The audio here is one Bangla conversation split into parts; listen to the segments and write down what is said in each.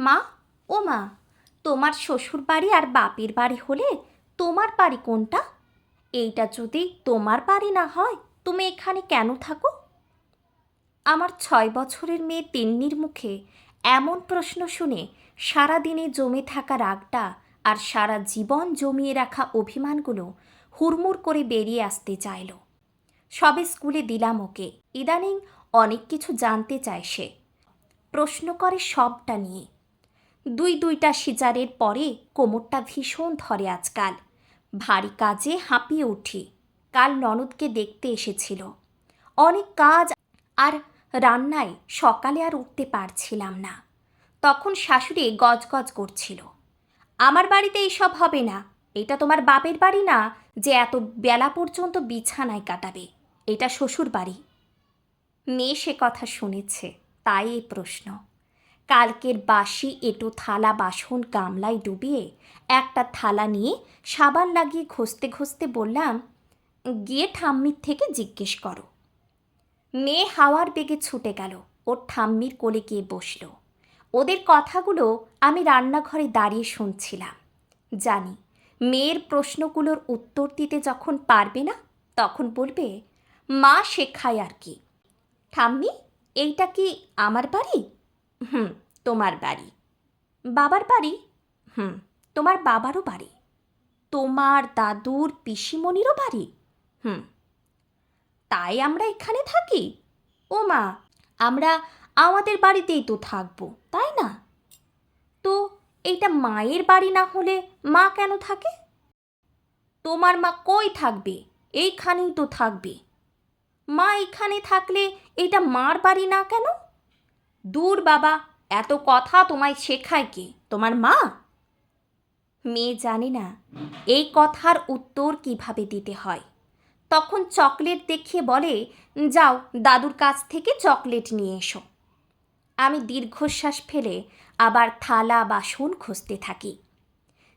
মা, ও মা, তোমার শ্বশুর বাড়ি আর বাপের বাড়ি হলে তোমার বাড়ি কোনটা? এইটা যদি তোমার বাড়ি না হয়, তুমি এখানে কেন থাকো? আমার ছয় বছরের মেয়ে তিন্নির মুখে এমন প্রশ্ন শুনে সারাদিনে জমে থাকা রাগটা আর সারা জীবন জমিয়ে রাখা অভিমানগুলো হুড়মুড় করে বেরিয়ে আসতে চাইল। সবে স্কুলে দিলাম ওকে। ইদানিং অনেক কিছু জানতে চায় সে। প্রশ্ন করে সবটা নিয়ে। দুই দুইটা সিজারের পরে কোমরটা ভীষণ ধরে আজকাল। ভারী কাজে হাঁপিয়ে উঠি। কাল ননদকে দেখতে এসেছিল। অনেক কাজ আর রান্নায় সকালে আর উঠতে পারছিলাম না। তখন শাশুড়ি গজগজ করছিল। আমার বাড়িতে এইসব হবে না। এটা তোমার বাপের বাড়ি না যে এত বেলা পর্যন্ত বিছানায় কাটাবে। এটা শ্বশুর বাড়ি মেয়ে সে কথা শুনেছে, তাই এই প্রশ্ন। কালকের বাসি এটো থালা বাসন গামলায় ডুবিয়ে একটা থালা নিয়ে সাবান লাগিয়ে ঘষতে ঘষতে বললাম, গিয়ে ঠাম্মির থেকে জিজ্ঞেস করো। মেয়ে হাওয়ার বেগে ছুটে গেল, ওর ঠাম্মির কোলে গিয়ে বসল। ওদের কথাগুলো আমি রান্নাঘরে দাঁড়িয়ে শুনছিলাম। জানি, মেয়ের প্রশ্নগুলোর উত্তর দিতে যখন পারবে না, তখন বলবে, মা শেখায় আর কি। ঠাম্মি, এইটা কি আমার বাড়ি? হুম, তোমার বাড়ি। বাবার বাড়ি? হুম, তোমার বাবারও বাড়ি। তোমার দাদুর পিসিমণিরও বাড়ি? হুম, তাই আমরা এখানে থাকি? ও মা, আমরা আমাদের বাড়িতেই তো থাকব, তাই না? তো এইটা মায়ের বাড়ি না হলে মা কেন থাকে? তোমার মা কই থাকবে? এইখানেই তো থাকবে। মা এখানে থাকলে এটা মার বাড়ি না কেন? দূর বাবা, এত কথা তোমায় শেখায় কে? তোমার মা? মেয়ে জানে না, এই কথার উত্তর কীভাবে দিতে হয়। তখন চকলেট দেখিয়ে বলে, যাও, দাদুর কাছ থেকে চকলেট নিয়ে এসো। আমি দীর্ঘশ্বাস ফেলে আবার থালা, বাসন খুঁজতে থাকি।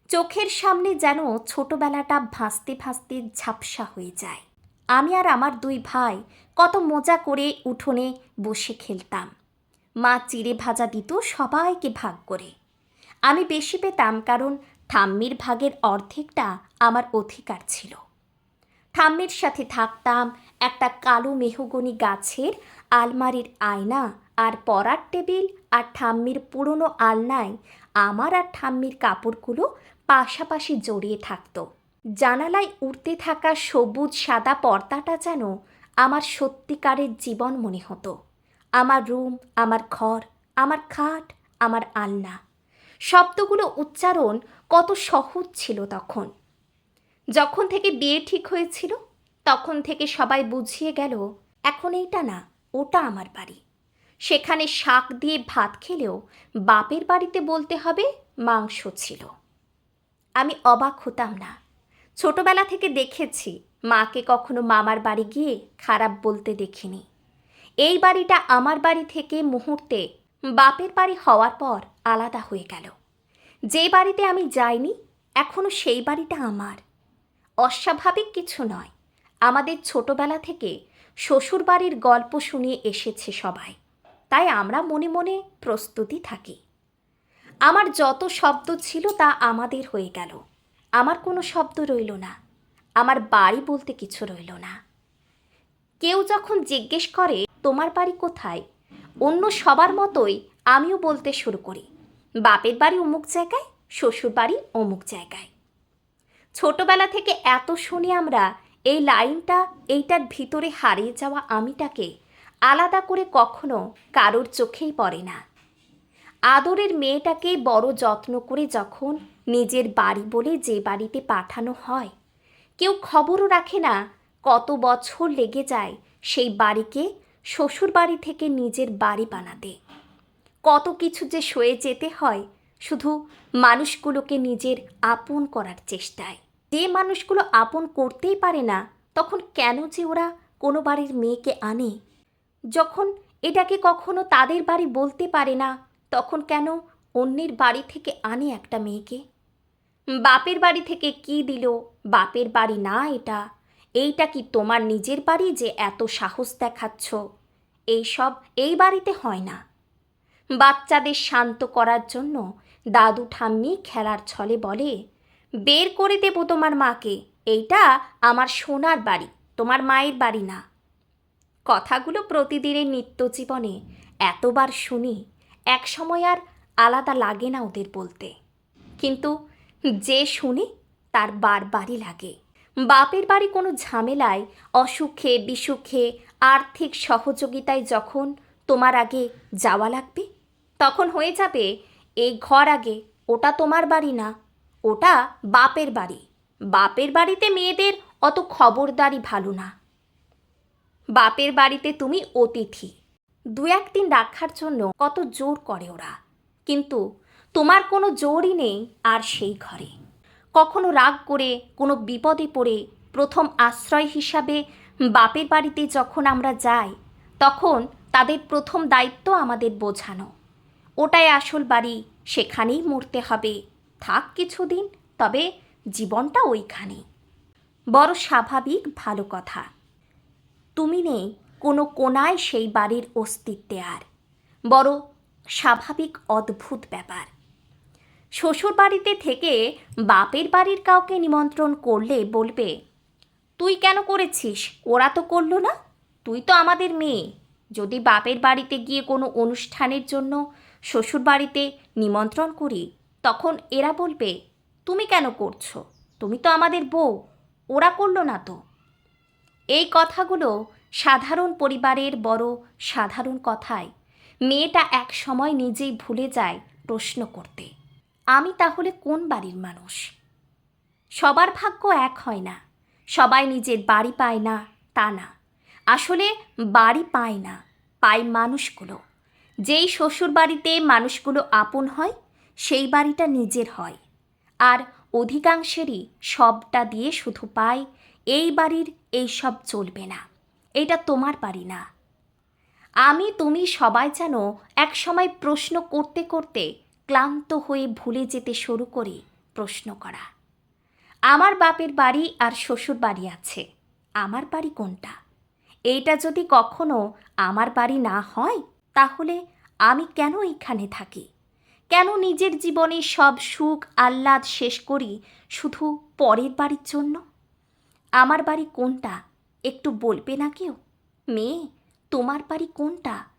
চোখের সামনে যেন ছোটবেলাটা ভাসতে ভাসতে ঝাপসা হয়ে যায়। আমি আর আমার দুই ভাই কত মজা করে উঠোনে বসে খেলতাম। মা চিড়ে ভাজা দিত সবাইকে ভাগ করে। আমি বেশি পেতাম কারণ ঠাম্মির ভাগের অর্ধেকটা আমার অধিকার ছিল। ঠাম্মির সাথে থাকতাম একটা কালো মেহগনি গাছের আলমারির আয়না আর পড়ার টেবিল আর ঠাম্মির পুরনো আলনায় আমার আর ঠাম্মির কাপড়গুলো পাশাপাশি জড়িয়ে থাকতো। জানালায় উড়তে থাকা সবুজ সাদা পর্দাটা যেন আমার সত্যিকারের জীবন মনে হতো। আমার রুম, আমার ঘর, আমার খাট, আমার আলনা। শব্দগুলো উচ্চারণ কত সহজ ছিল তখন। যখন থেকে বিয়ে ঠিক হয়েছিল, তখন থেকে সবাই বুঝিয়ে গেল, এখন এইটা না, ওটা আমার বাড়ি। সেখানে শাক দিয়ে ভাত খেলেও বাপের বাড়িতে বলতে হবে মাংস ছিল। আমি অবাক হতাম না। ছোটবেলা থেকে দেখেছি, মাকে কখনো মামার বাড়ি গিয়ে খারাপ বলতে দেখিনি। এই বাড়িটা আমার বাড়ি থেকে মুহূর্তে বাপের বাড়ি হওয়ার পর আলাদা হয়ে গেল। যে বাড়িতে আমি যাইনি এখনও সেই বাড়িটা আমার। অস্বাভাবিক কিছু নয়, আমাদের ছোটবেলা থেকে শ্বশুর বাড়ির গল্প শুনিয়ে এসেছে সবাই। তাই আমরা মনে মনে প্রস্তুতি থাকি। আমার যত শব্দ ছিল তা আমাদের হয়ে গেল। আমার কোনো শব্দ রইল না। আমার বাড়ি বলতে কিছু রইল না। কেউ যখন জিজ্ঞেস করে তোমার বাড়ি কোথায়? অন্য সবার মতোই আমিও বলতে শুরু করি। বাপের বাড়ি অমুক জায়গায়, শ্বশুর বাড়ি অমুক জায়গায়। ছোটবেলা থেকে এত শুনি আমরা, এই লাইনটা, এইটার ভিতরে হারিয়ে যাওয়া আমিটাকে আলাদা করে কখনো কারোর চোখেই পড়ে না। আদরের মেয়েটাকে বড় যত্ন করে যখন নিজের বাড়ি বলে যে বাড়িতে পাঠানো হয়, কেউ খবরও রাখে না কত বছর লেগে যায় সেই বাড়িকে শ্বশুর বাড়ি থেকে নিজের বাড়ি বানাতে। কত কিছু যে সয়ে যেতে হয়, শুধু মানুষগুলোকে নিজের আপন করার চেষ্টায়। যে মানুষগুলো আপন করতেই পারে না, তখন কেন যে ওরা কোনো বাড়ির মেয়েকে আনে? যখন এটাকে কখনো তাদের বাড়ি বলতে পারে না, তখন কেন অন্যের বাড়ি থেকে আনে একটা মেয়েকে? বাপের বাড়ি থেকে কি দিল? বাপের বাড়ি না এটা। এইটা কি তোমার নিজের বাড়ি যে এত সাহস দেখাচ্ছ? এইসব এই বাড়িতে হয় না। বাচ্চাদের শান্ত করার জন্য দাদু ঠাম্মি খেলার ছলে বলে, বের করে দেবো তোমার মাকে, এইটা আমার সোনার বাড়ি, তোমার মায়ের বাড়ি না। কথাগুলো প্রতিদিনের নিত্য জীবনে এতবার শুনি, এক সময় আর আলাদা লাগে না ওদের বলতে। কিন্তু যে শুনে তার বারবারই লাগে। বাপের বাড়ি কোনো ঝামেলায়, অসুখে, বিসুখে, আর্থিক সহযোগিতায় যখন তোমার আগে যাওয়া লাগবে, তখন হয়ে যাবে, এই ঘর আগে, ওটা তোমার বাড়ি না, ওটা বাপের বাড়ি। বাপের বাড়িতে মেয়েদের অত খবরদারি ভালো না। বাপের বাড়িতে তুমি অতিথি। দু একদিন রাখার জন্য কত জোর করে ওরা। কিন্তু তোমার কোনো জোরই নেই আর সেই ঘরে। কখনো রাগ করে, কোনো বিপদে পড়ে, প্রথম আশ্রয় হিসাবে বাপের বাড়িতে যখন আমরা যাই, তখন তাদের প্রথম দায়িত্ব আমাদের বোঝানো। ওটাই আসল বাড়ি, সেখানেই মরতে হবে। থাক কিছুদিন, তবে জীবনটা ওইখানে। বড় স্বাভাবিক ভালো কথা। তুমি নেই, কোনো কোনায় সেই বাড়ির অস্তিত্বে আর। বড় স্বাভাবিক অদ্ভুত ব্যাপার। শ্বশুর বাড়িতে থেকে বাপের বাড়ির কাউকে নিমন্ত্রণ করলে বলবে, তুই কেন করেছিস? ওরা তো করল না। তুই তো আমাদের মেয়ে। যদি বাপের বাড়িতে গিয়ে কোনো অনুষ্ঠানের জন্য শ্বশুর বাড়িতে নিমন্ত্রণ করি, তখন এরা বলবে, তুমি কেন করছ? তুমি তো আমাদের বউ। ওরা করল না তো। এই কথাগুলো সাধারণ পরিবারের বড় সাধারণ কথায়। মেয়েটা এক সময় নিজেই ভুলে যায় প্রশ্ন করতে। আমি তাহলে কোন বাড়ির মানুষ? সবার ভাগ্য এক হয় না, সবাই নিজের বাড়ি পায় না, তা না। আসলে বাড়ি পায় না, পায় মানুষগুলো। যেই শ্বশুর বাড়িতে মানুষগুলো আপন হয়, সেই বাড়িটা নিজের হয়। আর অধিকাংশেরই সবটা দিয়ে শুধু পায়, এই বাড়ির এই সব চলবে না। এটা তোমার বাড়ি না। আমি, তুমি সবাই যেন এক সময় প্রশ্ন করতে করতে ক্লান্ত হয়ে ভুলে যেতে শুরু করে প্রশ্ন করা। আমার বাপের বাড়ি আর শ্বশুর বাড়ি আছে। আমার বাড়ি কোনটা? এইটা যদি কখনো আমার বাড়ি না হয়, তাহলে আমি কেন এইখানে থাকি? কেন নিজের জীবনে সব সুখ আহ্লাদ শেষ করি শুধু পরের বাড়ির জন্য? আমার বাড়ি কোনটা? একটু বলবে না কেউ? মেয়ে, তোমার বাড়ি কোনটা?